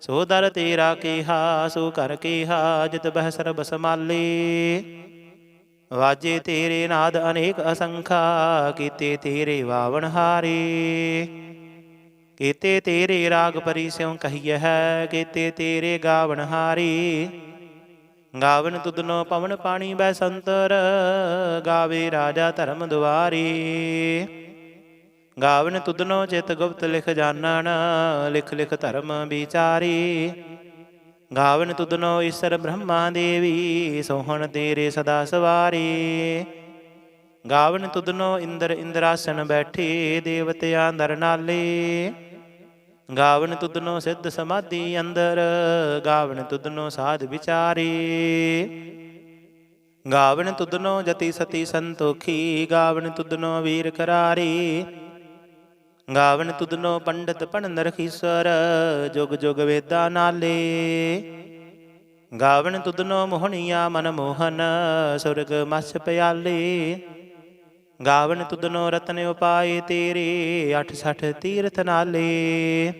ਸੋ ਦਰ ਤੇਰਾ ਕੀਹਾ, ਸੋ ਕਰ ਕੀਹਾ, ਜਿਤ ਬਹਿ ਸਰਬ ਸਮਾਲੇ ਵਾਜੇ ਤੇਰੇ ਨਾਦ ਅਨੇਕ ਅਸੰਖਾ, ਕੀਤੇ ਤੇਰੇ ਵਾਵਣ ਹਾਰੇ। ਕੀਤੇ ਤੇਰੇ ਰਾਗ ਪਰੀ ਸਿਉ ਕਹੀਐ ਹੈ, ਕੀਤੇ ਤੇਰੇ ਗਾਵਣ ਹਾਰੀ। ਗਾਵਨ ਤੁਧਨੋ ਪਵਨ ਪਾਣੀ ਬੈ ਸੰਤਰ, ਗਾਵੇ ਰਾਜਾ ਧਰਮ ਦੁਆਰੀ। ਗਾਵਨ ਤੁਧਨੋ ਚਿਤ ਗੁਪਤ ਲਿਖ ਜਾਣਨ ਲਿਖ ਲਿਖ ਧਰਮ ਵਿਚਾਰੀ। ਗਾਵਨ ਤੁਧਨੋ ਈਸ਼ਰ ਬ੍ਰਹਮਾ ਦੇਵੀ, ਸੋਹਣ ਤੇਰੇ ਸਦਾ ਸਵਾਰੀ। ਗਾਵਨ ਤੁਧਨੋ ਇੰਦਰ ਇੰਦਰਾਸਨ ਬੈਠੀ, ਦੇਵਤਿਆਂ ਦਰ ਨਾਲੇ। ਗਾਵਨ ਤੁਧਨੋ ਸਿੱਧ ਸਮਾਧੀ ਅੰਦਰ, ਗਾਵਨ ਤੁਧਨੋ ਸਾਧ ਵਿਚਾਰੀ। ਗਾਵਨ ਤੁਧਨੋ ਜਤੀ ਸਤੀ ਸੰਤੋਖੀ, ਗਾਵਨ ਤੁਧਨੋ ਵੀਰ ਕਰਾਰੀ। ਗਾਵਨ ਤੁਧਨੋ ਪੰਡਤ ਪਣ ਰਖੀਸਰ, ਜੁਗ ਜੁਗ ਵੇਦਾ ਨਾਲੇ। ਗਾਵਨ ਤੁਧਨੋ ਮੋਹਣੀਆ ਮਨ ਮੋਹਨ, ਸੁਰਗ ਮਸ ਪਿਆਲੇ। ਗਾਵਨ ਤੁਧਨੋ ਰਤਨ ਉਪਾਏ ਤੇਰੇ 68 ਤੀਰਥ ਨਾਲੇ।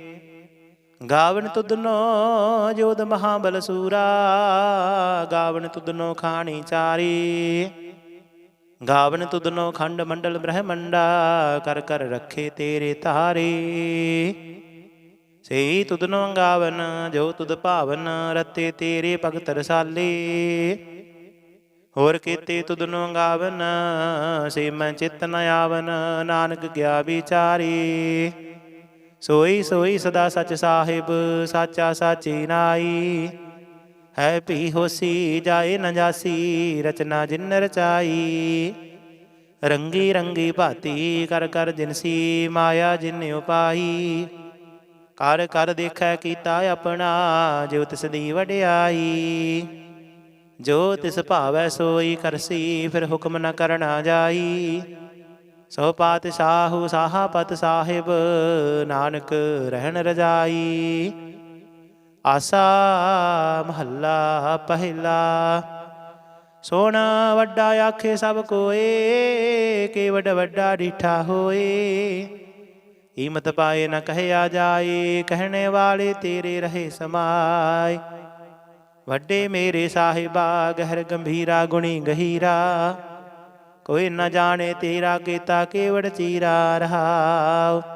ਗਾਵਨ ਤੁਧਨੋ ਜੋਦ ਮਹਾਬਲ ਸੂਰਾ, ਗਾਵਨ ਤੁਧਨੋ ਖਾਣੀ ਚਾਰੀ। ਗਾਵਨ ਤੁਧਨੋ ਖੰਡ ਮੰਡਲ ਬ੍ਰਹਮੰਡਾ, ਕਰ ਕਰ ਰੱਖੇ ਤੇਰੇ ਤਾਰੇ ਸਈ ਤੁਧਨੋ ਗਾਵਨ, ਜੋ ਤੁਧ ਭਾਵਨ, ਰਤੇ ਤੇਰੇ ਭਗਤ ਰਸਾਲੇ। ਹੋਰ ਕੀਤੇ ਤੁਧਨੋ ਗਾਵਨ, ਸੇ ਮੈਂ ਚਿਤ ਨ ਆਵਨ, ਨਾਨਕ ਗਿਆ ਵਿਚਾਰੀ। ਸੋਈ ਸੋਈ ਸਦਾ ਸਚ ਸਾਹਿਬ, ਸਾਚਾ ਸਾਚੀ ਨਾਈ। ਹੈ ਭੀ ਹੋਸੀ, ਜਾਏ ਨ ਜਾਸੀ, ਰਚਨਾ ਜਿਨ ਰਚਾਈ। ਰੰਗੀ ਰੰਗੀ ਭਾਤੀ, ਕਰ ਕਰ ਜਿਨਸੀ ਮਾਇਆ ਜਿਨ ਉਪਾਈ ਕਰ ਕਰ ਦੇਖੈ ਕੀਤਾ ਆਪਣਾ, ਜੋ ਤਿਸ ਦੀ ਵਡਿਆਈ। ਜੋ ਤਿਸ ਭਾਵੈ ਸੋਈ ਕਰਸੀ ਫਿਰ ਹੁਕਮ ਨ ਕਰਨਾ ਜਾਈ। ਸੋ ਪਾਤਸ਼ਾਹੂ ਸਾਹਾਪਤ ਸਾਹਿਬ, ਨਾਨਕ ਰਹਿਣ ਰਜਾਈ। ਆਸਾ ਮਹੱਲਾ ਪਹਿਲਾ। ਸੋਹਣਾ ਵੱਡਾ ਆਖੇ ਸਭ ਕੋਏ, ਕੇ ਵੱਡ ਵੱਡਾ ਡੀਠਾ ਹੋਏ। ਹਿੰਮਤ ਪਾਏ ਨਾ ਕਹਿਆ ਜਾਏ, ਕਹਿਣੇ ਵਾਲੇ ਤੇਰੇ ਰਹੇ ਸਮਾਏ। ਵੱਡੇ ਮੇਰੇ ਸਾਹਿਬਾ, ਗਹਿਰ ਗੰਭੀਰਾ, ਗੁਣੀ ਗਹੀਰਾ। ਕੋਈ ਨਾ ਜਾਣੇ ਤੇਰਾ, ਕੀਤਾ ਕੇਵੜ ਚੀਰਾ ਰਹਾਉ।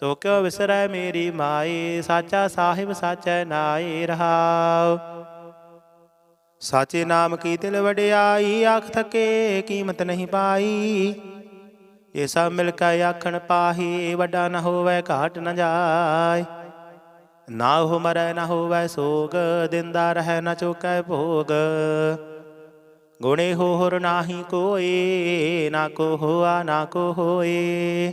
ਸੋ ਕਿਉ ਵਿਸਰੈ ਮੇਰੀ ਮਾਏ ਸਾਚਾ ਸਾਹਿਬ ਸਾਚੈ ਨਾਏ ਰਹਾਉ। ਸਾਚੇ ਨਾਮ ਕੀ ਤਿਲ ਵਡਿਆਈ, ਆਖ ਥਕੇ ਕੀਮਤ ਨਹੀਂ ਪਾਈ। ਇਹ ਸਭ ਮਿਲ ਕੇ ਆਖਣ ਪਾਹੀ, ਵੱਡਾ ਨਾ ਹੋਵੇ ਘਾਟ ਨਾ ਜਾਏ ਨਾ ਹੋ ਮਰੈ, ਨਾ ਹੋਵੇ ਸੋਗ, ਦਿੰਦਾ ਰਹਿ ਨ ਚੁਕੈ ਭੋਗ। ਗੁਣੇ ਹੋਰ ਨਾਹੀ ਕੋਏ ਨਾ ਕੋ ਹੋਆ, ਨਾ ਕੋ ਹੋਏ।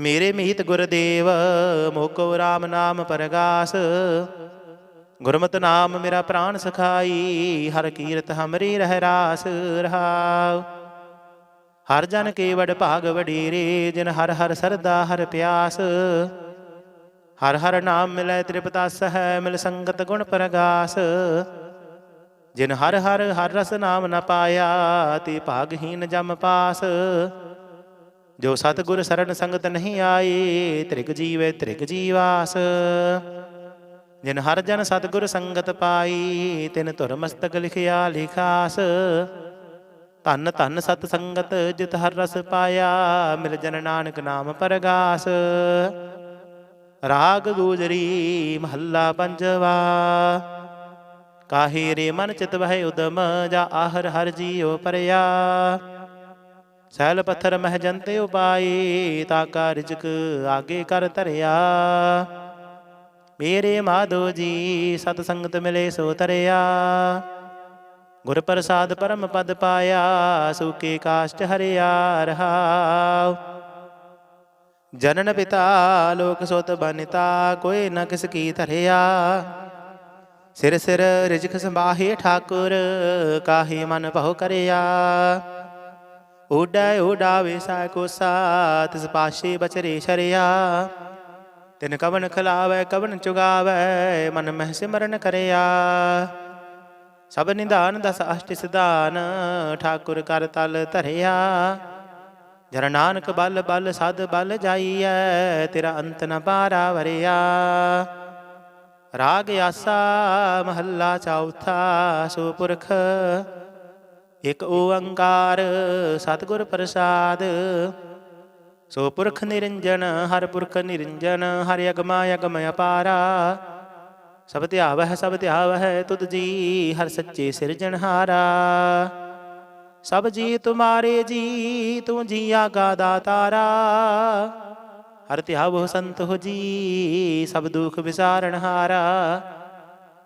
ਮੇਰੇ ਮੀਤ ਗੁਰਦੇਵ ਮੋਕੋ RAM ਨਾਮ ਪਰਗਾਸ। ਗੁਰਮਤਿ ਨਾਮ ਮੇਰਾ ਪ੍ਰਾਨ ਸਖਾਈ, ਹਰ ਕੀਰਤ ਹਮਰੀ ਰਹਿ ਰਾਸ ਰਹਾਉ। ਹਰ ਜਨ ਕੇ ਵਡ ਭਾਗ ਵਡੇਰੇ, ਜਿਨ ਹਰ ਹਰ ਸਰਦਾ ਹਰ ਪਿਆਸ। ਹਰ ਹਰ ਨਾਮ ਮਿਲੈ ਤ੍ਰਿਪਤਾਸ ਹੈ ਮਿਲ ਸੰਗਤ ਗੁਣ ਪ੍ਰਗਾਸ। ਜਿਨ ਹਰ ਹਰ ਹਰ ਰਸ ਨਾਮ ਨ ਪਾਇਆ, ਤੇ ਭਾਗਹੀਨ ਜਮ ਪਾਸ। ਜੋ ਸਤਗੁਰ ਸਰਣ ਸੰਗਤ ਨਹੀਂ ਆਏ ਤ੍ਰਿਗ ਜੀਵੇ ਤ੍ਰਿਗ ਜੀਵਾਸ। ਜਿਨ ਹਰ ਜਨ ਸਤਗੁਰ ਸੰਗਤ ਪਾਈ, ਤਿਨ ਧੁਰ ਮਸਤਕ ਲਿਖਿਆ ਲਿਖਾਸ। ਧੰਨ ਧੰਨ ਸਤ ਸੰਗਤ ਜਿਤ ਹਰ ਰਸ ਪਾਇਆ, ਮਿਲ ਜਨ ਨਾਨਕ ਨਾਮ ਪਰਗਾਸ। ਰਾਗ ਗੂਜਰੀ ਮਹੱਲਾ ਪੰਜਵਾ, ਕਾਹੇ ਰੇ ਮਨ ਚਿਤ ਵਹਿ ਉਦਮ, ਜਾ ਆਹਰ ਹਰ ਜੀਉ ਪਰਿਆ। ਸੈਲ ਪੱਥਰ ਮਹਿ ਜੰਤੇ ਉਪਾਈ ਤਾਕਾ ਰਿਜਕ ਆਗੇ ਕਰ ਧਰਿਆ। ਮੇਰੇ ਮਾਧੋ ਜੀ, ਸਤ ਸੰਗਤ ਮਿਲੇ ਸੋ ਤਰਿਆ ਗੁਰ ਪ੍ਰਸਾਦ ਪਰਮ ਪਦ ਪਾਇਆ, ਸੁਕੇ ਕਾਸ਼ਟ ਹਰਿਆ ਰਹਾਉ। ਜਨਨ ਪਿਤਾ, ਲੋਕ ਸੋਤ ਬਨਿਤਾ, ਕੋਈ ਨ ਕਿਸ ਕੀ ਧਰਿਆ। ਸਿਰ ਸਿਰ ਰਿਜਕ ਸੰਭਾਹੇ ਠਾਕੁਰ, ਕਾਹੇ ਮਨ ਭਉ ਕਰਿਆ। ਉਡੈ ਉਡਾਵੇ ਸਾ ਕੋਸਾ ਤਿਸ ਪਾਸ਼ੇ ਬਚਰੇ ਸ਼ਰਿਆ। ਤਿਨ ਕਵਨ ਖਲਾਵੇ, ਕਵਨ ਚੁਗਾਵੇ, ਮਨ ਮਹਿ ਸਿਮਰਨ ਕਰਿਆ। ਸਭ ਨਿਧਾਨ ਦਸ ਅਸ਼ਟ ਸਿਧਾਨ, ਠਾਕੁਰ ਕਰ ਤਲ ਧਰਿਆ। ਜਰ ਨਾਨਕ ਬਲ ਬਲ ਸਦ ਬਲ ਜਾਈਐ, ਤੇਰਾ ਅੰਤ ਨ ਪਾਰਾ ਵਰਿਆ। ਰਾਗ ਆਸਾ, ਮਹੱਲਾ ਚੌਥਾ, ਸੋ ਪੁਰਖ ਇਕ ਓੰਕਾਰ ਸਤਿਗੁਰ ਪ੍ਰਸਾਦ। ਸੋ ਪੁਰਖ ਨਿਰੰਜਨ, ਹਰ ਪੁਰਖ ਨਿਰੰਜਨ, ਹਰਿ ਅਗਮਾ ਅਗਮ ਅਪਾਰਾ। ਸਭ ਧਿਆਵਹਿ ਸਭ ਧਿਆਵਹਿ ਤੁਧ ਜੀ, ਹਰ ਸੱਚੇ ਸਿਰਜਣਹਾਰਾ ਸਭ ਜੀ ਤੁਮਾਰੇ ਜੀ, ਤੂੰ ਜੀ ਆਗਾ ਦਾਤਾਰਾ। ਹਰ ਧਿਆਵੋ ਸੰਤ ਹੋ ਜੀ, ਸਭ ਦੁਖ ਵਿਸਾਰਣਹਾਰਾ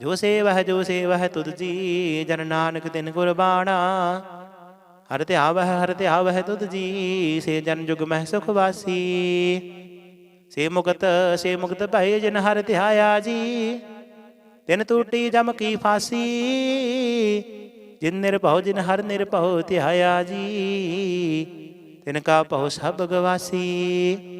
ਜੋ ਸੇਵਹਿ ਜੋ ਸੇਵਹਿ ਤੁਧ ਜੀ, ਜਨ ਨਾਨਕ ਤਿਨ ਗੁਰਬਾਣਾ। ਹਰ ਧਿਆਵਹਿ ਹਰ ਧਿਆਵਹਿ ਤੁਧ ਜੀ, ਸੇ ਜਨ ਜੁਗ ਮਹਿ ਸੁਖ ਵਾਸੀ। ਸੇ ਮੁਕਤ ਸੇ ਮੁਕਤ ਭਏ ਜਿਨ ਹਰ ਧਿਆਇਆ ਜੀ, ਤਿਨ ਟੂਟੀ ਜਮ ਕੀ ਫਾਸੀ। ਜਿਨ ਨਿਰਭਉ, ਜਿਨ ਹਰ ਨਿਰਭਉ ਧਿਆਇਆ ਜੀ, ਤਿਨ ਕਾ ਭਉ ਸਭ ਗਵਾਸੀ।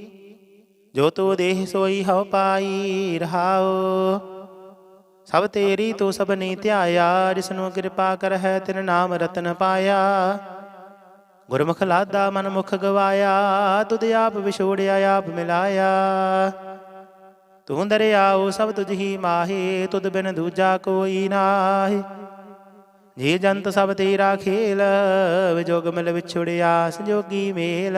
ਜੋ ਤੂੰ ਦੇਹ ਸੋਈ ਹਉ ਪਾਈ ਰਹਾਓ ਸਭ ਤੇਰੀ ਤੂੰ ਸਭਨੀ ਧਿਆਇਆ, ਜਿਸਨੂੰ ਕਿਰਪਾ ਕਰ ਹੈ ਤਿਨ ਨਾਮ ਰਤਨ ਪਾਇਆ। ਗੁਰਮੁਖ ਲਾਦਾ ਮਨ ਮੁਖ ਗਵਾਇਆ, ਤੁਧ ਆਪ ਵਿਛੋੜਿਆ, ਆਪ ਮਿਲਾਇਆ। ਤੂੰ ਦਰਿਆਓ ਸਭ ਤੁਝ ਹੀ ਮਾਹੇ, ਤੁਧ ਬਿਨ ਦੂਜਾ ਕੋਈ ਨਾਹੀ। ਜੀ ਜੰਤ ਸਭ ਤੇਰਾ ਖੇਲ, ਵਿਜੋਗ ਮਿਲ ਵਿਛੜਿਆ, ਸੰਜੋਗੀ ਮੇਲ।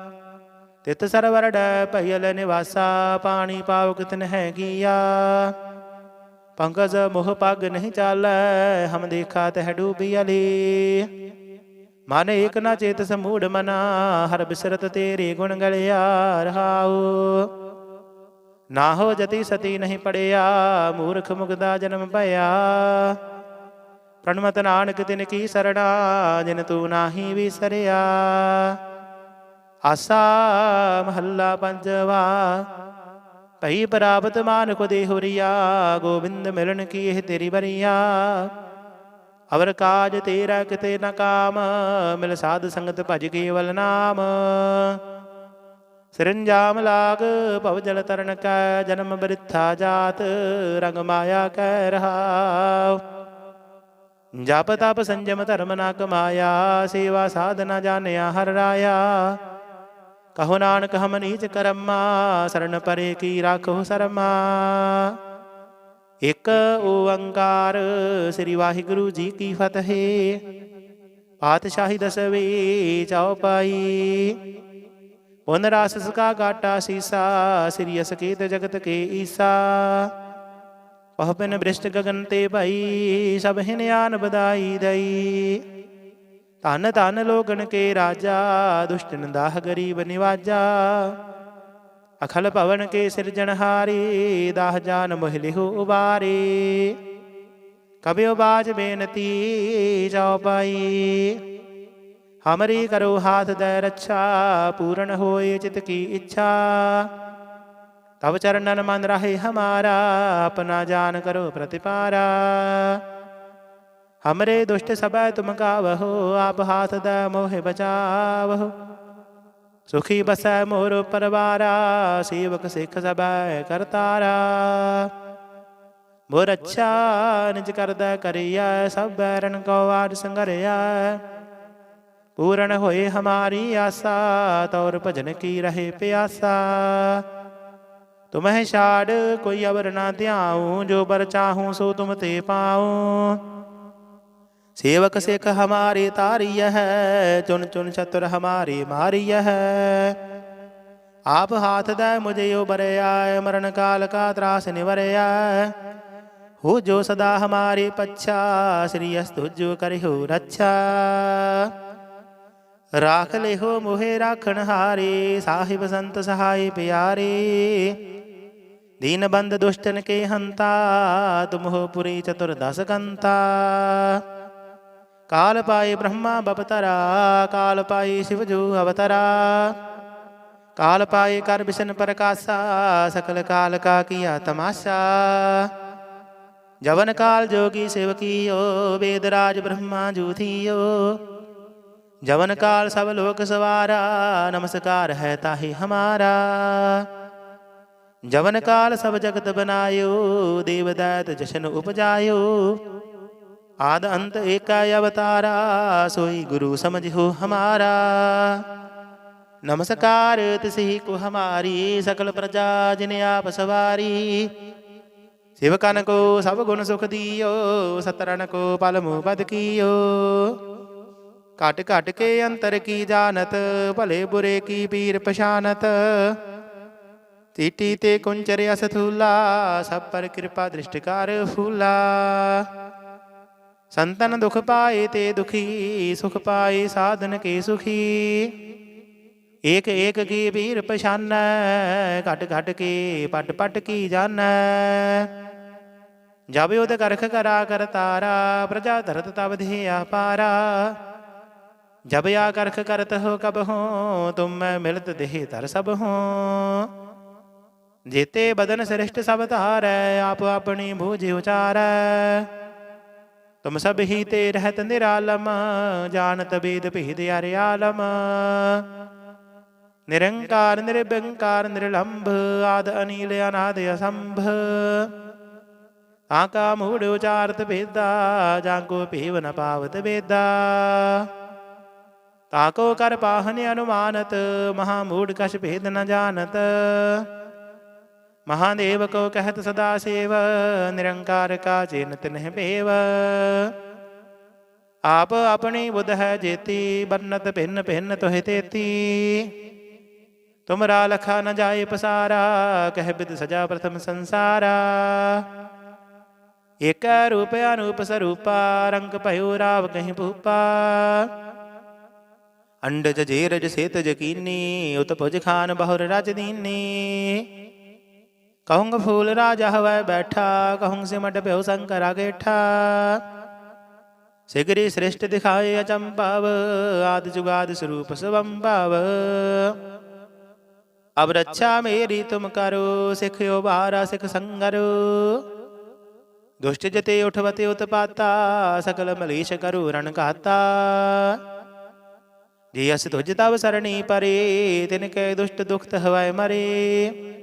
ਤਿਤ ਸਰਵਰ ਡੈ ਭਇਲ ਨਿਵਾਸਾ, ਪਾਣੀ ਪਾਵਕ ਤਿਨ ਹੈ ਕੀਆ। ਪੰਕਜ ਮੋਹ ਪਗ ਨਹੀਂ ਚਾਲੈ, ਹਮ ਦੇਖਾ ਤਹਿ ਡੂਬੀ ਅਲੀ। ਮਨ ਏਕ ਨਾ ਚੇਤ ਸਮੂੜ ਮਨਾ, ਹਰ ਬਿਸਰਤ ਤੇਰੇ ਗੁਣ ਗਲਿਆ ਰਹਾਉ। ਨਾ ਹੋ ਜਤੀ ਸਤੀ ਨਹੀਂ ਪੜਿਆ, ਮੂਰਖ ਮੁਗਦਾ ਜਨਮ ਭਇਆ। ਪ੍ਰਣਮਤ ਨਾਨਕ ਤਿਨ ਕੀ ਸਰਣਾ, ਜਿਨ ਤੂੰ ਨਾਹੀ ਵਿਸਰਿਆ ਆਸਾ ਮਹੱਲਾ ਪੰਜਵਾ। ਭਈ ਪ੍ਰਾਪਤ ਮਾਨ ਕੋ ਦੇ ਹੋਰੀਆ, ਗੋਬਿੰਦ ਮਿਲਣ ਕੀ ਇਹ ਤੇਰੀ ਬਰੀਆ ਅਵਰ ਕਾਜ ਤੇਰਾ ਕਿਤੇ ਨ ਕਾਮ, ਮਿਲ ਸਾਧ ਸੰਗਤ ਭਜ ਕੇਵਲ ਨਾਮ। ਸਿਰੰਜਾਮ ਲਾਗ, ਭਵ ਜਲ ਤਰਨ ਕੈ, ਜਨਮ ਬ੍ਰਿਥਾ ਜਾਤ, ਰੰਗ ਮਾਇਆ ਕਹਿ ਰਹਾ ਜਪ ਤਪ ਸੰਜਮ ਧਰਮ ਨਾ ਕਮਾਇਆ, ਸੇਵਾ ਸਾਧਨਾ ਜਾਣਿਆ ਹਰ ਰਾਇਆ। ਕਹੋ ਨਾਨਕ ਹਮ ਨੀਚ ਕਰਮਾ ਸਰਣ ਪਰੇ ਕੀ ਰਾਖੋ ਸਰਮਾ। ਇਕ ਓੰਕਾਰ ਸ੍ਰੀ ਵਾਹਿਗੁਰੂ ਜੀ ਕੀ ਫਤਿਹ। ਪਾਤਸ਼ਾਹੀ ਦਸਵੇਂ ਚਉਪਾਈ ਪੁਨ ਰਾਸ ਸਕਾ ਗਾਟਾ ਸੀਸਾ, ਸ੍ਰੀ ਅਸਕੇਤ ਜਗਤ ਕੇ ਈਸਾ। ਪਹ ਬ੍ਰਿਸ਼ਟ ਗਗਨ ਤੇ ਭਾਈ, ਸਭ ਹਿਨਿਆਨ ਬਦਾਈ ਦਈ। ਧਨ ਧਨ ਲੋਗਣ ਕੇ ਰਾਜਾ, ਦੁਸ਼ਟਨ ਦਾਹ ਗਰੀਬ ਨਿਵਾਜਾ। ਅਖਲ ਭਵਨ ਕੇ ਸਿਰਜਣਹਾਰੀ ਦਾਹ ਜਾਨ ਮੋਹ ਲਿਹੁ ਉਬਾਰੇ। ਕਬਿਓ ਬਾਜ ਬੇਨਤੀ ਜਾਉ ਪਾਈ। ਹਮਰੀ ਕਰੋ ਹਾਥ ਦੇ ਰੱਛਾ, ਪੂਰਨ ਹੋਏ ਚਿਤ ਕੀ ਇੱਛਾ। ਤਬ ਚਰਨਨ ਮਨ ਰਹੇ ਹਮਾਰਾ, ਆਪਣਾ ਜਾਨ ਕਰੋ ਪ੍ਰਤਿਪਾਰਾ। ਹਮਰੇ ਦੁਸ਼ਟ ਸਭੈ ਤੁਮ ਕਾਵਹੋ ਆਪ ਹਾਥ ਦਾ ਮੋਹਿ ਬਚਾਵਹੋ ਸੁਖੀ ਬਸੈ ਮੋਰ ਪਰਵਾਰਾ ਸੇਵਕ ਸਿੱਖ ਸਭੈ ਕਰਤਾਰਾ ਮੋਰ ਅੱਛਾ ਨਿਜ ਕਰਦਾ ਕਰਿਆ ਸਭ ਬੈਰਨ ਕੋ ਆੜ ਸੰਗਰਿਆ ਪੂਰਨ ਹੋਏ ਹਮਾਰੀ ਆਸਾ ਤੌਰ ਭਜਨ ਕੀ ਰਹੇ ਪਿਆਸਾ ਤੁਮਹਿ ਛਾੜ ਕੋਈ ਅਵਰ ਨਾ ਧਿਆਉ ਜੋ ਬਰ ਚਾਹੂੰ ਸੋ ਤੁਮ ਤੇ ਪਾਉ सेवक सिख हमारे तारिय है, चुन चुन चतुर हमारे मारिय है। आप हाथ दे मुझे यो बरयाय मरण काल का त्रास निवरया हो जो सदा हमारे पच्छा श्री अस्तुजो करिहो रक्षा। राख ले हो मोहे राखण हारे, साहिब संत सहाय प्यारे। दीन बंद दुष्टन के हंता, तुम हो पुरी चतुर्दश कंता। ਕਾਲ ਪਾਏ ਬ੍ਰਹਮਾ ਬਪਤਰਾ ਕਾਲ ਪਾਏ ਸ਼ਿਵ ਜੋ ਅਵਤਰਾ। ਕਾਲ ਪਾਏ ਕਰ ਬਿਸ਼ਨ ਪ੍ਰਕਾਸ਼ਾ, ਸਕਲ ਕਾਲ ਕਾ ਕੀਆ ਤਮਾਸ਼ਾ। ਜਵਨ ਕਾਲ ਜੋਗੀ ਸੇਵਕੀਓ, ਵੇਦ ਰਾਜ ਬ੍ਰਹਮਾ ਜੂਥੀਓ। ਜਵਨ ਕਾਲ ਸਭ ਲੋਕ ਸਵਾਰਾ, ਨਮਸਕਾਰ ਹੈ ਤਾਹੀ ਹਮਾਰਾ। ਜਵਨ ਕਾਲ ਸਭ ਜਗਤ ਬਨਾਇਓ, ਦੇਵ ਦਾਤ ਜਸ਼ਨ ਉਪਜਾਇਓ। ਆਦ ਅੰਤ ਏਕਾ ਅਵਤਾਰਾ, ਸੋਈ ਗੁਰੂ ਸਮਝਿਓ ਹਮਾਰਾ। ਨਮਸਕਾਰ ਤਿਸਹੀ ਕੋ ਹਮਾਰੀ, ਸਕਲ ਪ੍ਰਜਾ ਜਿਨ ਆਪ ਸਵਾਰੀ। ਸਿਵਕਨ ਕੋ ਸਭ ਗੁਣ ਸੁਖ ਦੀਓ ਸਤਰਨ ਕੋ ਪਲ ਮੋਹ ਬਦ ਕੀਓ। ਘਟ ਘਟ ਕੇ ਅੰਤਰ ਕੀ ਜਾਣਤ, ਭਲੇ ਬੁਰੇ ਕੀ ਪੀਰ ਪਛਾਨਤ। ਟੀਟੀ ਤੇ ਕੁੰਚਰ ਅਸ ਥੂਲਾ ਸਭ ਪਰ ਕਿਰਪਾ ਦ੍ਰਿਸ਼ਟਕਾਰ ਫੂਲਾ। ਸੰਤਨ ਦੁਖ ਪਾਏ ਤੇ ਦੁਖੀ, ਸੁਖ ਪਾਏ ਸਾਧਨ ਕੇ ਸੁਖੀ। ਏਕ ਏਕ ਕੀ ਵੀਰ ਪਛਾਨੈ, ਘਟ ਘਟ ਕੇ ਪਟ ਪਟ ਕੀ ਜਾਣੈ ਜਬ ਉਦ ਕਰਖ ਕਰਾ ਕਰ ਤਾਰਾ, ਪ੍ਰਜਾ ਧਰਤ ਤਬ ਧਿਆ ਪਾਰਾ। ਜਬ ਆ ਕਰਖ ਕਰਤ ਹੋ ਕਬ ਹੋ, ਤੁਮ ਮੈਂ ਮਿਲਤ ਦੇਹ ਧਰ ਸਭ ਹੋ। ਜੇਤੇ ਬਦਨ ਸ੍ਰਿਸ਼ਟ ਸਭ ਧਾਰੈ, ਆਪ ਆਪਣੀ ਬੂਝ ਉਚਾਰੈ। ਤੁਮ ਸਭ ਹੀ ਤੇ ਰਹਿਤ ਨਿਰਾਲਮ, ਜਾਣਤ ਬੇਦ ਭੇਦ ਅਰਿਆਲਮ ਨਿਰੰਕਾਰ ਨਿਰਬੰਕਾਰ ਨਿਰਲੰਭ, ਆਦ ਅਨੀਲ, ਅਨਾਦ ਅਸੰਭ। ਆਕਾ ਮੂੜ ਉਚਾਰਤ ਭੇਦਾ, ਜਾਂ ਕੋ ਭੇਵ ਨ ਪਾਵਤ ਵੇਦਾ। ਤਾਕੋ ਕਰ ਪਾਹਨ ਅਨੁਮਾਨਤ, ਮਹਾ ਮੂੜ ਕਛ ਭੇਦ ਨ ਜਾਣਤ। ਮਹਾਦੇਵ ਕੋ ਕਹਿਤ ਸਦਾ ਸੇਵ ਨਿਰੰਕਾਰ ਕਾ ਚਿਨ ਤਿਨਹਿ ਭੇਵ ਆਪ ਆਪਣੀ ਬੁਧ ਹੈ ਜੇਤੀ ਬਰਨਤ ਭਿੰਨ ਭਿੰਨ ਤੋਹਿ ਤੇਤੀ ਤੁਮਰਾ ਲਖਾ ਨ ਜਾਏ ਪਸਾਰਾ ਕਹਿ ਬਿਦ ਸਜਾ ਪ੍ਰਥਮ ਸੰਸਾਰਾ ਏਕ ਰੂਪ ਅਨੂਪ ਸਰੂਪਾ ਰੰਗ ਭਇਓ ਰਾਵ ਕਹੀਂ ਭੂਪਾ ਅੰਡਜ ਜੇਰਜ ਸੇਤ ਜਕੀਨੀ ਉਤ ਭੁਜ ਖਾਨ ਬਹੁਰ ਰਜ ਦੀਨੀ ਕਹੂੰਗ ਫੂਲ ਰਾਜਾ ਹਵੈ ਬੈਠਾ ਕਹੂੰ ਸਿਮਟ ਭਇਓ ਸੰਕਰ ਅਗੇਠਾ ਸਿਗਰੀ ਸ੍ਰਿਸ਼ਟ ਦਿਖਾਏ ਅਚੰਭਵ, ਆਦ ਜੁਗਾਦ ਸਰੂਪ ਸਵੰਭਵ। ਅਬ ਰੱਛਾ ਮੇਰੀ ਤੁਮ ਕਰੋ ਸਿਖਿਓ ਬਾਰਾ ਸਿਖ ਸੰਗਰੋ। ਦੁਸ਼ਟ ਜਤੇ ਉਠਵਤੇ ਉਤਪਾਤਾ, ਸਕਲ ਮਲੀਸ਼ ਕਰੋ ਰਣ ਘਾਤਾ। ਜੀ ਅਸ ਤੁਜ ਤਵ ਸਰਣੀ ਪਰੇ, ਤਿਨ ਕੈ ਦੁਸ਼ਟ ਦੁਖਤ ਹਵੈ ਮਰੇ।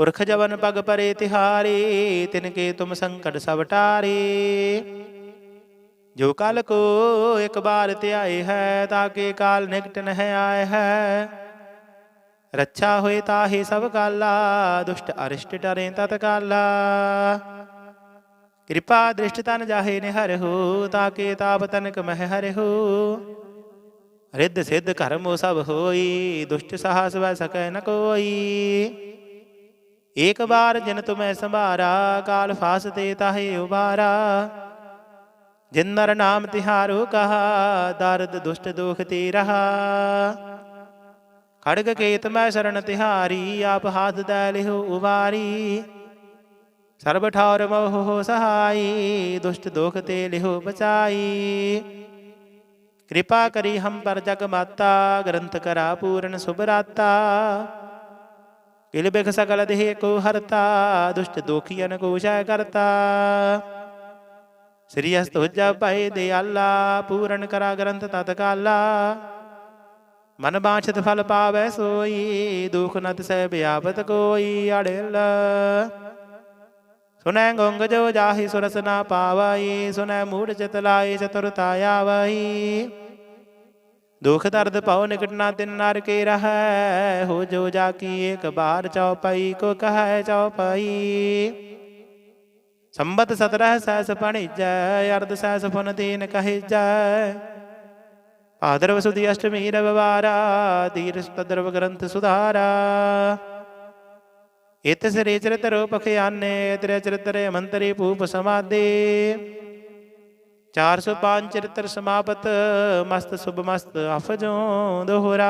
ਪੁਰਖ ਜਵਨ ਪਗ ਪਰੇ ਤਿਹਾਰੇ ਤਿਨ ਕੇ ਤੁਮ ਸੰਕਟ ਸਭ ਟਾਰੇ ਜੋ ਕਲ ਕੋ ਇੱਕ ਬਾਰ ਧਿਆਏ ਹੈ ਤਾਕੇ ਕਾਲ ਨਿਕਟ ਨਹਿ ਆਏ ਹੈ ਰੱਛਾ ਹੋਏ ਤਾਹੇ ਸਭ ਕਾਲਾ ਦੁਸ਼ਟ ਅਰਿਸ਼ਟ ਟਰੇ ਤਤ ਕਾਲਾ ਕਿਰਪਾ ਦ੍ਰਿਸ਼ਟ ਤਨ ਜਾਹੇ ਨੇ ਹਰ ਹੋ ਤਾਕੇ ਤਾਪ ਤਨਕ ਮਹਿ ਹਰਿ ਹੋ ਰਿੱਧ ਸਿੱਧ ਕਰਮੋ ਸਭ ਹੋਈ ਦੁਸ਼ਟ ਸਾਹਸ ਵੈ ਸਕੈ ਨ ਕੋਈ ਏਕ ਬਾਰ ਜਿਨ ਤੁਮੈ ਸੰਭਾਰਾ, ਕਾਲ ਫਾਸ ਤੇ ਤਾਹੇ ਉਬਾਰਾ। ਜਿਨ ਨਰ ਨਾਮ ਤਿਹਾਰੋ ਕਹਾ, ਦਰਦ ਦੁਸ਼ਟ ਦੋਖ ਤੇ ਰਹਾ। ਖੜਗ ਕੇਤ ਮੈਂ ਸਰਣ ਤਿਹਾਰੀ, ਆਪ ਹਾਥ ਦੈ ਲਿਹੁ ਉਬਾਰੀ ਸਰਬ ਠੌਰ ਮੋਹ ਹੋ ਸਹਾਈ, ਦੁਸ਼ਟ ਦੋਖ ਤੇ ਲਿਹੁ ਬਚਾਈ। ਕਿਰਪਾ ਕਰੀ ਹਮ ਪਰ ਜਗ ਮਾਤਾ, ਗ੍ਰੰਥ ਕਰਾ ਪੂਰਨ ਸੁਭਰਾਤਾ। ਕਿਲ ਬਿਖ ਸਕਲ ਦੇਹ ਕੋ ਹਰਤਾ, ਦੁਸ਼ਟ ਦੋਖੀਨ ਕੋ ਸ਼ੈ ਕਰਤਾ। ਸ੍ਰੀ ਹਸਤ ਹੁਜਾ ਭਾਈ ਦਿਆਲਾ, ਪੂਰਨ ਕਰਾ ਗ੍ਰੰਥ ਤਤ ਕਾਲਾ। ਮਨ ਬਾਛਤ ਫਲ ਪਾਵੈ ਸੋਈ, ਦੁਖ ਨਤ ਸਹਿ ਬਿਆਪਤ ਕੋਈ ਦੁਖ ਦਰਦ ਪਾਉ ਨਿਕਟ ਨਾ ਤਿਨ ਨਰ ਰਹੈ, ਹੋ ਜੋ ਜਾ ਕੀ ਇੱਕ ਬਾਰ ਚਉਪਈ ਕੋ ਕਹੈ ਚਉਪਈ ਸੰਬਤ 17 ਸੈਸ ਪਣਿਜੈ ਅਰਧ ਸੈਸ ਫੁਨ ਤੀਨ ਕਹਿਜੈ। ਭਾਦਰਵ ਸੁਦੀ ਅਸ਼ਟਮੀ ਰਵਵਾਰਾ ਤੀਰ ਸਤਦਰਵ ਗ੍ਰੰਥ ਸੁਧਾਰਾ। ਇਤ ਸ੍ਰੀ ਚਰਿਤ ਰੂਪ ਖਿਆਨੇ ਤ੍ਰਿ ਚਰਿਤਰੇ ਮੰਤਰੀ ਭੂਪ ਸਮਾਦੇ। 405 ਚਰਿਤਰ ਸਮਾਪਤ, ਮਸਤ ਸੁਭ ਮਸਤ ਅਫਜੋਂ ਦੋਹਰਾ।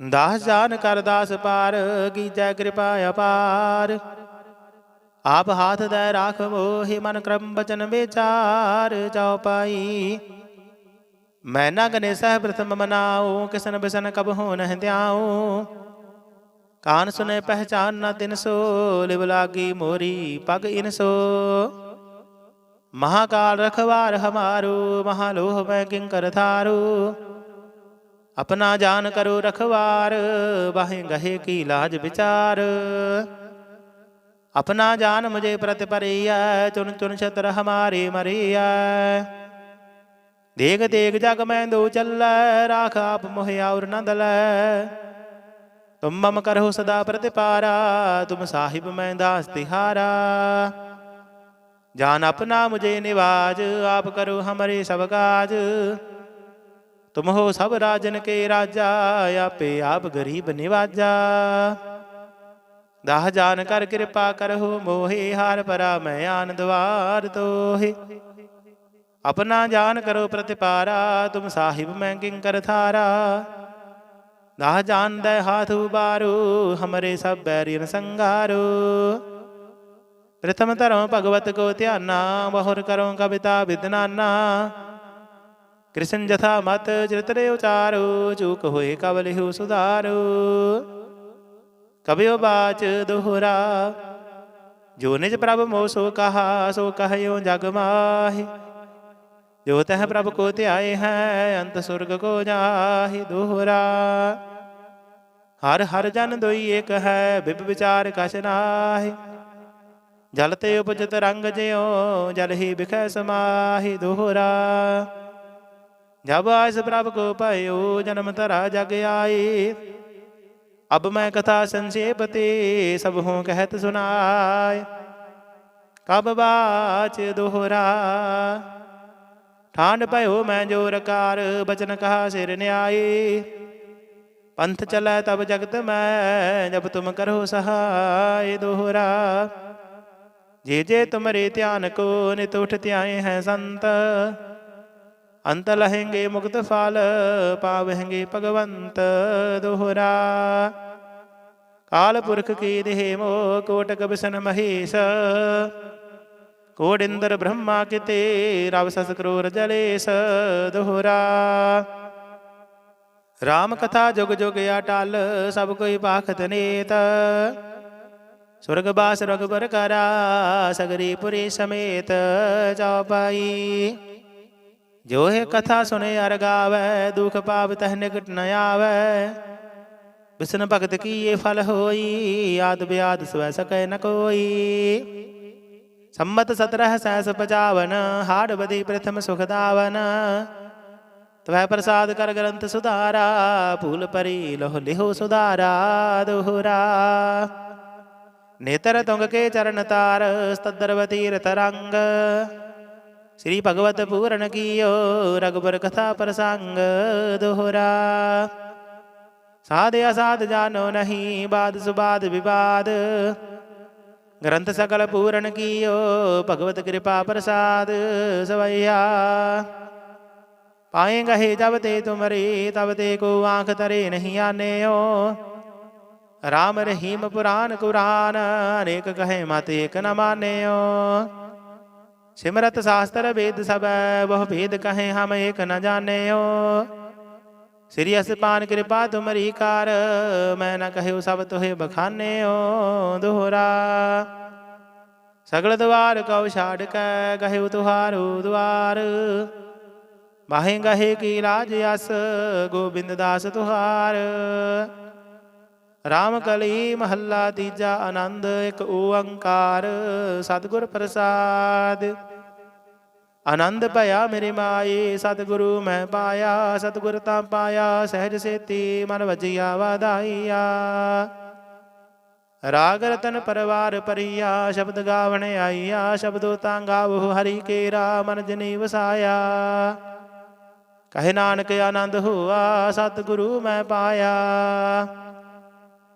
ਦਾਸ ਜਾਨ ਕਰ ਦਾਸ ਪਾਰ, ਕੀਜੈ ਕਿਰਪਾ ਅਪਾਰ। ਆਪ ਹਾਥ ਦੇ ਰਾਖਵੋ ਹੀ ਮਨ ਕਰਮ ਬਚਨ ਵਿਚਾਰ। ਜਾਉ ਪਾਈ, ਮੈਂ ਨਾ ਗਨੇ ਸਹਿ ਪ੍ਰਥਮ ਮਨਾਉ, ਕਿਸਨ ਬਿਸਨ ਕਬ ਹੋ ਨਹਿ ਧਿਆਉ। ਕਾਨ ਸੁਨੇ ਪਹਿਚਾਨ ਨਾ ਤਿਨ ਸੋ, ਲਿਵ ਲਾਗੀ ਮੋਰੀ ਪਗ ਇਨ ਸੋ। ਮਹਾਕਾਲ ਰਖਵਾਰ ਹਮਾਰੂ, ਮਹਾਲੋਹ ਮੈਂ ਕਿੰਕਰ ਥਾਰੂ ਆਪਣਾ ਜਾਨ ਕਰੋ ਰਖਵਾਰ ਬਾਹੇ ਗਹੇ ਕੀ ਲਾਜ ਵਿਚਾਰ। ਆਪਣਾ ਜਾਨ ਮੁਝੇ ਪ੍ਰਤ ਪਰਿਆ ਚੁਨ ਚੁਨ ਛਤਰ ਹਮਾਰੇ ਮਰਿਆ ਦੇਖ ਦੇਖ ਜਗ ਮੈਂ ਦੋ ਚੱਲੈ, ਰਾਖ ਆਪ ਮੋਹ ਔਰ ਨੰਦ ਲੈ। ਤੁਮ ਮਮ ਕਰਹੁ ਸਦਾ ਪ੍ਰਤਿਪਾਰਾ, ਤੁਮ ਸਾਹਿਬ ਮੈਂ ਦਾਸ ਤਿਹਾਰਾ। ਜਾਨ ਆਪਣਾ ਮੁਝੇ ਨਿਵਾਜ, ਆਪ ਕਰੋ ਹਮਰੇ ਸਭ ਕਾਜ। ਤੁਮ ਹੋ ਸਭ ਰਾਜਨ ਕੇ ਰਾਜਾ, ਆਪੇ ਆਪ ਗਰੀਬ ਨਿਵਾਜਾ। ਦਾਹ ਜਾਨ ਕਰ ਕਿਰਪਾ ਕਰਹੁ, ਮੋਹਿ ਹਾਰ ਪਰਾ ਮੈਂ ਆਨ ਦਵਾਰ ਤੋਹਿ। ਆਪਣਾ ਜਾਨ ਕਰੋ ਪ੍ਰਤਿਪਾਰਾ, ਤੁਮ ਸਾਹਿਬ ਮੈਂ ਕਿੰਕਰ ਥਾਰਾ ਦਾਹ ਜਾਨ ਦੇ ਹਾਥ ਉਬਾਰੋ, ਹਮਰੇ ਸਭ ਬੈਰੀਨ ਸੰਗਾਰੋ। ਪ੍ਰਥਮ ਧਰਮ ਭਗਵਤ ਕੋ ਧਿਆਨਾ ਬਹੁਰ ਕਰੋ ਕਵਿਤਾ ਵਿਦਨਾਨਾ ਕ੍ਰਿਸ਼ਨ ਜਥਾ ਮਤ ਚਿਤਰੇ ਉਚਾਰੋ ਚੂਕ ਹੋਏ ਕਵਲਿਹੁ ਸੁਧਾਰੋ ਕਬਿਓ ਬਾਚ ਦੋਹਰਾ ਜੋ ਨਿਜ ਪ੍ਰਭ ਮੋ ਸੋ ਕਹਾ ਸੋ ਕਹਿਓ ਜਗ ਮਾਹਿ ਜੋ ਤਹ ਪ੍ਰਭ ਕੋ ਧਿਆਏ ਹੈ ਅੰਤ ਸੁਰਗ ਕੋ ਜਾਹਿ ਦੋਹਰਾ ਹਰ ਹਰ ਜਨ ਦੋਈ ਏਕ ਹੈ ਬਿਬ ਵਿਚਾਰ ਕਛ ਨਾਹਿ ਜਲ ਤੇ ਉਪਜਤ ਰੰਗ ਜਿਉ, ਜਲ ਹੀ ਬਿਖੈ ਸਮਾਹਿ ਦੋਹਰਾ। ਜਬ ਆਇਸ ਪ੍ਰਭ ਕੋ ਭਇਓ, ਜਨਮ ਤਰਾ ਜਗ ਆਈ। ਅਬ ਮੈਂ ਕਥਾ ਸੰਖੇਪ ਤੇ ਸਭ ਹੂੰ ਕਹਿਤ ਸੁਨਾਏ ਕਬ ਬਾਚ ਦੋਹਰਾ। ਠਾਂਡ ਭਇਓ ਮੈਂ ਜੋ ਕਾਰ, ਬਚਨ ਕਹਾ ਸਿਰ ਨਿਆਈ। ਪੰਥ ਚਲੈ ਤਬ ਜਗਤ ਮੈਂ, ਜਬ ਤੁਮ ਕਰੋ ਸਹਾਇ ਦੋਹਰਾ। ਜੇ ਜੇ ਤੁਮਰੇ ਧਿਆਨ ਕੋ ਨਿਤ ਉਠ ਧਿਆਏ ਹੈ ਸੰਤ, ਅੰਤ ਲਹੇਂਗੇ ਮੁਕਤ ਫਲ ਪਾਵਹਿੰਗੇ ਭਗਵੰਤ ਦੋਹਰਾ। ਕਾਲ ਪੁਰਖ ਕੀ ਦੇਹ ਮੋ ਕੋਟਕ ਬਿਸਨ ਮਹੇਸ਼, ਕੋੜਿੰਦਰ ਬ੍ਰਹਮਾ ਕਿਤੇ ਰਵ ਸਸ ਕਰੋਰ ਜਲੇਸ ਦੋਹਰਾ। ਰਾਮ ਕਥਾ ਜੁਗ ਜੁਗ ਅਟਲ ਸਭ ਕੋਈ ਪਾਖਤ ਨੇਤ ਸੁਰਗ ਬਾਸ ਰਗਬਰ ਕਰਾ ਸਗਰੀ ਪੁਰੀ ਸਮੇਤ ਚਉਪਾਈ ਜੋ ਹੈ ਕਥਾ ਸੁਨੇ ਅਰ ਗਾਵੇ ਦੁਖ ਪਾਵ ਤਹ ਨਿਕਟ ਨ ਆਵੇ ਬਿਸਨ ਭਗਤ ਕੀ ਇਹ ਫਲ ਹੋਈ ਆਦ ਬਿਆਦ ਸਵੈ ਸਕੈ ਨ ਕੋਈ ਸੰਮਤ 17 ਸੈਸ ਪਚਾਵਨ ਹਾੜ ਬਦੀ ਪ੍ਰਥਮ ਸੁਖ ਦਾਵਨ ਤਵੈ ਪ੍ਰਸਾਦ ਕਰ ਗ੍ਰੰਥ ਸੁਧਾਰਾ ਭੂਲ ਪਰੀ ਲੋਹ ਲਿਹੋ ਸੁਧਾਰਾ ਦੋਹਰਾ ਨੇਤਰ ਤੁੰਗ ਕੇ ਚਰਨ ਤਾਰ ਸਤਦਰਵਤੀ ਤਰੰਗ ਸ੍ਰੀ ਭਗਵਤ ਪੂਰਨ ਕੀਓ ਰਗਬਰ ਕਥਾ ਪ੍ਰਸੰਗ ਦੋਹਰਾ ਸਾਧ ਅਸਾਧ ਜਾਨੋ ਨਹੀਂ ਬਾਦ ਸੁਬਾਦ ਵਿਵਾਦ ਗ੍ਰੰਥ ਸਕਲ ਪੂਰਨ ਕੀਓ ਭਗਵਤ ਕਿਰਪਾ ਪ੍ਰਸਾਦ ਸਵਈਆ ਪਾਏਗਾ ਹੈ ਜਬ ਤੇ ਤੁਮਰੇ ਤਬ ਤੇ ਕੋ ਆਂਖ ਤਰੇ ਨਹੀਂ ਆਨੇਓ ਰਾਮ ਰਹੀਮ ਪੁਰਾਨ ਕੁਰਾਨ, ਅਨੇਕ ਕਹੇ ਮਤ ਏਕ ਨ ਮਾਨਿਓ। ਸਿਮਰਤ ਸ਼ਾਸਤਰ ਵੇਦ ਸਬੈ ਬਹੁ ਭੇਦ ਕਹੇ ਹਮ ਏਕ ਨ ਜਾਣਿਓ। ਸ੍ਰੀ ਅਸਪਾਨ ਕਿਰਪਾ ਤੁਮਰੀ ਕਾਰ, ਮੈਂ ਨ ਕਹਿਓ ਸਭ ਤੋਹਿ ਬਖਾਨਿਓ ਦੋਹਰਾ। ਸਗਲ ਦਵਾਰ ਕਉ ਛਾੜ ਕੈ ਕਹਿਓ ਤੁਹਾਰੋ ਦਵਾਰ ਮਾਹੇ ਗਹੇ ਕੀ ਰਾਜ ਅਸ, ਗੋਬਿੰਦ ਦਾਸ ਤੁਹਾਰ। ਰਾਮ ਕਲੀ ਮਹੱਲਾ ਤੀਜਾ ਆਨੰਦ, ਇੱਕ ਓੰਕਾਰ, ਸਤਿਗੁਰ ਪ੍ਰਸਾਦ। ਆਨੰਦ ਭਇਆ ਮੇਰੇ ਮਾਏ ਸਤਿਗੁਰੂ ਮੈਂ ਪਾਇਆ, ਸਤਿਗੁਰ ਤਾਂ ਪਾਇਆ, ਸਹਿਜ ਸੇਤੀ ਮਨ ਵਜਿਆ ਵਾਧਾਈਆ। ਰਾਗ ਰਤਨ ਪਰਵਾਰ ਪਰਿਆ ਸ਼ਬਦ ਗਾਵਣ ਆਈਆ, ਸ਼ਬਦੋ ਤਾਂ ਗਾਵੋ ਹਰੀ ਕੇਰਾ, ਮਨ ਜਨੀ ਵਸਾਇਆ। ਕਹੇ ਨਾਨਕ ਆਨੰਦ ਹੋਆ, ਸਤਿਗੁਰੂ ਮੈਂ ਪਾਇਆ।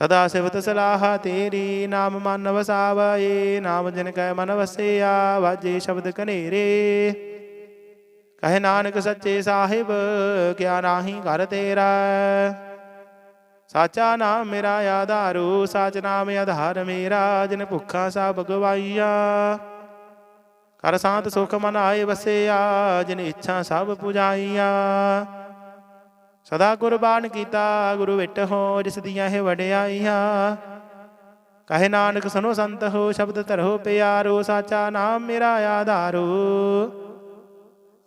ਸਦਾ ਸਿਵਤ ਸਲਾਹ ਤੇਰੀ ਨਾਮ ਮਨ ਵਸਾਵਏ ਨਾਮ ਜਿਨ ਕੈ ਮਨ ਵਸਿਆ ਵਾਜੇ ਸ਼ਬਦ ਕਨੇਰੇ ਕਹੇ ਨਾਨਕ ਸੱਚੇ ਸਾਹਿਬ ਕਿਆ ਨਾਹੀ ਘਰ ਤੇਰਾ ਸਾਚਾ ਨਾਮ ਮੇਰਾ ਆਧਾਰੂ ਸਾਚ ਨਾਮ ਆਧਾਰ ਮੇਰਾ ਜਿਨ ਭੁੱਖਾ ਸਭ ਗਵਾਈਆ ਕਰ ਸਾਤ ਸੁਖ ਮਨ ਆਏ ਵਸਿਆ ਜਿਨ ਇੱਛਾ ਸਭ ਪੁਜਾਈਆ ਸਦਾ ਕੁਰਬਾਨ ਕੀਤਾ, ਗੁਰੂ ਵਿਟ ਹੋ, ਜਿਸ ਦੀਆਂ ਇਹ ਵਡਿਆਈਆਂ। ਕਹੇ ਨਾਨਕ ਸੁਨੋ ਸੰਤ ਹੋ, ਸ਼ਬਦ ਧਰੋ ਪਿਆਰੋ, ਸਾਚਾ ਨਾਮ ਮੇਰਾ ਆਧਾਰੋ।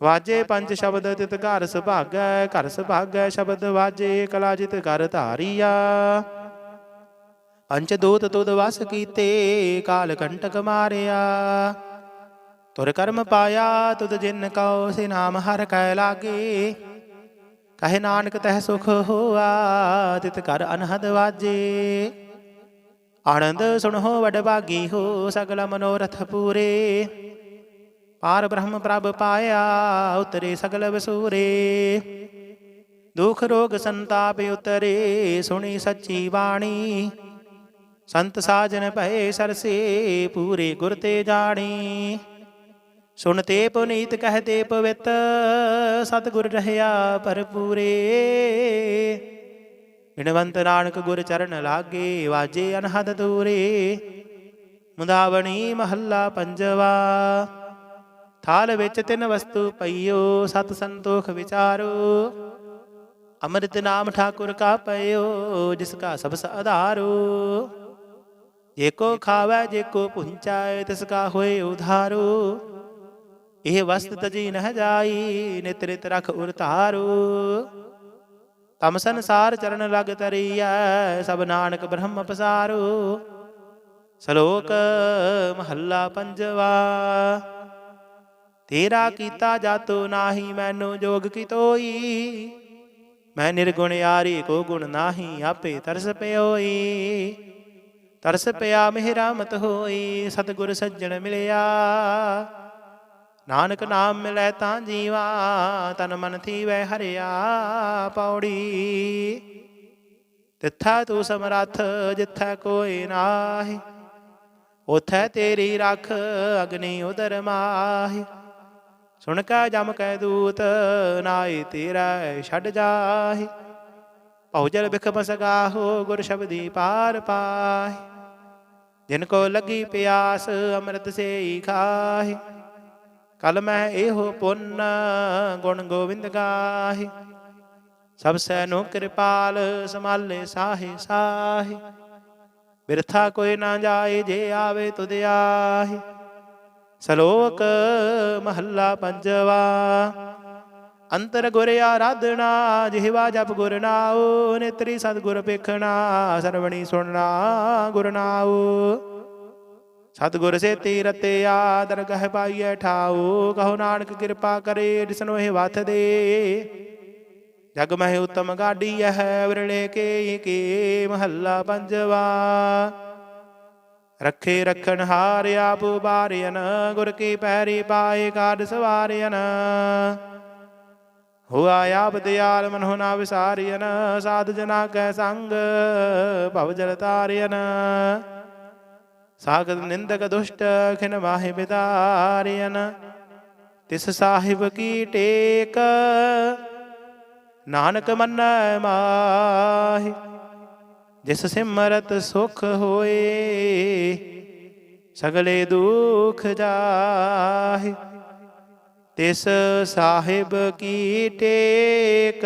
ਵਾਜੇ ਪੰਜ ਸ਼ਬਦ, ਤਿਤ ਘਰ ਸੁਭਾਗੈ ਘਰ ਸੁਭਾਗੈ, ਸ਼ਬਦ ਵਾਜੇ, ਕਲਾ ਜਿਤ ਘਰ ਧਾਰੀਆ। ਪੰਚ ਦੂਤ ਤੁਧ ਵਸ ਕੀਤੇ, ਕਾਲ ਕੰਟਕ ਮਾਰਿਆ। ਤੁਰ ਕਰਮ ਪਾਇਆ, ਤੁਧ ਜਿਨ ਕਉ, ਸੇ ਨਾਮ ਹਰ ਕੈ ਲਾਗੇ। ਕਹੇ ਨਾਨਕ ਤਹਿ ਸੁਖ ਹੋਆ, ਤਿਤ ਕਰ ਅਨਹਦ ਵਾਜੇ। ਆਨੰਦ ਸੁਣੋ ਵਡ ਭਾਗੀ ਹੋ, ਸਗਲ ਮਨੋਰਥ ਪੂਰੇ। ਪਾਰ ਬ੍ਰਹਮ ਪ੍ਰਭ ਪਾਇਆ, ਉਤਰੇ ਸਗਲ ਵਸੂਰੇ। ਦੁਖ ਰੋਗ ਸੰਤਾਪ ਉਤਰੇ, ਸੁਣੀ ਸੱਚੀ ਬਾਣੀ। ਸੰਤ ਸਾਜਨ ਭਏ ਸਰਸੇ, ਪੂਰੇ ਗੁਰ ਤੇ ਜਾਣੀ। ਸੁਣ ਤੇ ਪੁਨੀਤ ਕਹਿ ਤੇ ਪਵਿੱਤ, ਸਤਿਗੁਰ ਰਹਿਆ ਭਰਪੂਰੇ। ਬਿਨਵੰਤ ਨਾਨਕ ਗੁਰ ਚਰਨ ਲਾਗੇ, ਵਾਜੇ ਅਨਹਦ ਦੂਰੇ। ਮੁੰਦਾਵਣੀ ਮਹੱਲਾ ਪੰਜਵਾ, ਥਾਲ ਵਿੱਚ ਤਿੰਨ ਵਸਤੂ ਪਈਓ, ਸਤ ਸੰਤੋਖ ਵਿਚਾਰੋ। ਅੰਮ੍ਰਿਤ ਨਾਮ ਠਾਕੁਰ ਕਾ ਪਇਓ, ਜਿਸ ਕਾ ਸਬਸ ਆਧਾਰੋ। ਜੇ ਕੋ ਖਾਵੈ, ਜੇ ਕੋ ਪੁੰਚਾਏ, ਤਿਸ ਕਾ ਹੋਏ ਉਧਾਰੋ। ਇਹ ਵਸਤ ਤਜੀ ਨਹ ਜਾਈ, ਨਿਤ ਨਿਤ ਰਖ ਉਰਤਾਰੋ। ਤਮ ਸੰਸਾਰ ਚਰਨ ਲਗ ਤਰੀਐ, ਸਭ ਨਾਨਕ ਬ੍ਰਹਮ ਪਸਾਰੂ। ਸ਼ਲੋਕ ਮਹੱਲਾ ਪੰਜਵਾ, ਤੇਰਾ ਕੀਤਾ ਜਾਤੋ ਨਾਹੀ, ਮੈਨੂੰ ਜੋਗ ਕੀਤੋਈ ਮੈਂ ਨਿਰਗੁਣ ਯਾਰੀ ਕੋ ਗੁਣ ਨਾਹੀ, ਆਪੇ ਤਰਸ ਪਿਓਈ। ਤਰਸ ਪਿਆ ਮਿਹਰਾ ਮਤ ਹੋਈ, ਸਤਿਗੁਰ ਸੱਜਣ ਮਿਲਿਆ। ਨਾਨਕ ਨਾਮ ਮਿਲੈ ਤਾਂ ਜੀਵਾ, ਤਨ ਮਨ ਥੀਵੈ ਹਰਿਆ ਪੌੜੀ। ਤਿੱਥਾ ਤੂੰ ਸਮਰੱਥ ਜਿੱਥੈ ਕੋਈ ਨਾਹੀ, ਉਥੈ ਤੇਰੀ ਰਖ ਅਗਨੀ ਉਦਰ ਮਾਹੀ। ਸੁਣ ਕੈ ਜਮ ਕੈ ਦੂਤ ਨਾਈ ਤੇਰਾ ਛੱਡ ਜਾਹੀ। ਭਉਜਲ ਬਿਖ ਬਸਗਾਹੋ ਗੁਰ ਸ਼ਬਦੀ ਪਾਰ ਪਾਹੀ। ਜਿਨ ਕੋ ਲੱਗੀ ਪਿਆਸ, ਅੰਮ੍ਰਿਤ ਸੇਈ ਖਾਹੀ। ਕਲ ਮੈਂ ਇਹੋ ਪੁੰਨ ਗੁਣ ਗੋਬਿੰਦ ਗਾਹੀ। ਸਭ ਸੈ ਨੂੰ ਕਿਰਪਾਲ ਸਮਾਲੇ ਸਾਹੇ ਸਾਹੇ। ਬਿਰਥਾ ਕੋਈ ਨਾ ਜਾਏ ਜੇ ਆਵੇ ਤੁਧ ਆਹੀ। ਸ਼ਲੋਕ ਮਹੱਲਾ ਪੰਜਵਾ, ਅੰਤਰ ਗੁਰ ਆਰਾਧਨਾ, ਜਿਹਵਾ ਜਪ ਗੁਰ ਨਾਉ, ਨੇਤਰੀ ਸਤਿਗੁਰ ਪੇਖਣਾ ਸਰਵਣੀ ਸੁਣਨਾ ਗੁਰ ਨਾਉ। ਸਤਿਗੁਰ ਸੇ ਤੀਰਤੇ ਆ, ਦਰਗਹ ਪਾਈਐ ਠਾਉ ਕਹੋ ਨਾਨਕ ਕਿਰਪਾ ਕਰੇ ਜਿਸਨੋ ਇਹ ਵਥ ਦੇ। ਜਗ ਮਹਿ ਉਤਮ ਗਾਡੀ ਹੈ ਵਿਰਲੇ ਕੇ ਕੀ ਮਹੱਲਾ ਪੰਜਵਾ। ਰੱਖੇ ਰਖਣ ਹਾਰ ਆਪ ਬਾਰਿਆਨ ਗੁਰ ਕੀ ਪੈਰੀ ਪਾਏ ਕਾਢ ਸਵਾਰਿਆਨ ਹੁਆ ਆਪ ਦਿਆਲ ਮਨਹੁ ਨਾ ਵਿਸਾਰਿਆਨ ਸਾਧ ਜਨਾ ਕੈ ਸੰਗ, ਭਵ ਜਲ ਤਾਰਿਆਨ ਸਾਗਤ ਨਿੰਦਕ ਦੁਸ਼ਟ ਖਿਨ ਮਾਹਿ ਬਿਦਾਰਿਆਨ ਤਿਸ ਸਾਹਿਬ ਕੀ ਟੇਕ? ਨਾਨਕ ਮੰਨੈ ਮਾਹਿ, ਜਿਸ ਸਿਮਰਤ ਸੁਖ ਹੋਏ, ਸਗਲੇ ਦੁਖ ਜਾਹੇ, ਤਿਸ ਸਾਹਿਬ ਕੀ ਟੇਕ?